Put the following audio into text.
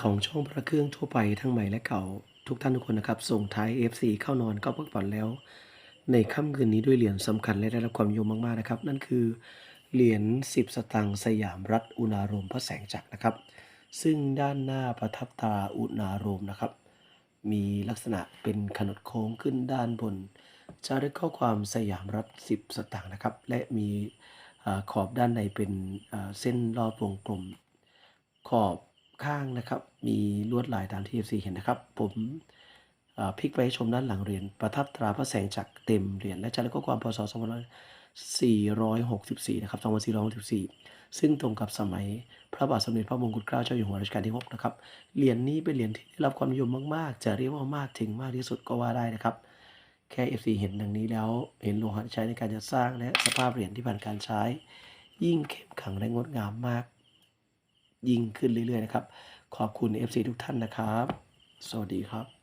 ของช่องพระเครื่องทั่วไปทั้งใหม่และเก่า ทุกท่านทุกคนนะครับ ส่งท้าย FC เข้านอนก็พักผ่อนแล้ว ในค่ำคืนนี้ด้วยเหรียญสำคัญและได้รับความนิยมมากๆนะครับ นั่นคือเหรียญ10 สตางค์สยามรัฐอุณารมพระแสงจักรนะครับ ซึ่งด้านหน้าประทับตราอุณารมนะครับ มีลักษณะเป็นขนดโค้งขึ้นด้านบนจารึกข้อความสยามรัฐ 10 สตางค์นะครับ และมีอขอบด้านในเป็นเส้นรอบวงกลมขอบ ข้างนะครับ มีลวดลายตามที่ FC เห็นนะครับ ผมพลิกไปให้ชมด้านหลังเหรียญประทับตราพระแสงจากรเต็มเหรียญและจารึกข้อความพศ2464นะครับ2464 ซึ่งตรงกับสมัยพระบาทสมเด็จพระมงกุฎเกล้าเจ้าอยู่หัวรัชกาลที่ 6 นะครับ เหรียญนี้เป็นเหรียญที่ได้รับความนิยมมาก ๆ จะเรียกว่ามากถึงมากที่สุดก็ว่าได้นะครับ แค่ FC เห็นดังนี้แล้วเห็นโลหะใช้ในการจัดสร้างและสภาพเหรียญที่ผ่านการใช้ ยิ่งเข้มขลังและงดงามมาก ยิ่งขึ้นเรื่อยๆนะครับ ขอบคุณ FC ทุกท่านนะครับ สวัสดีครับ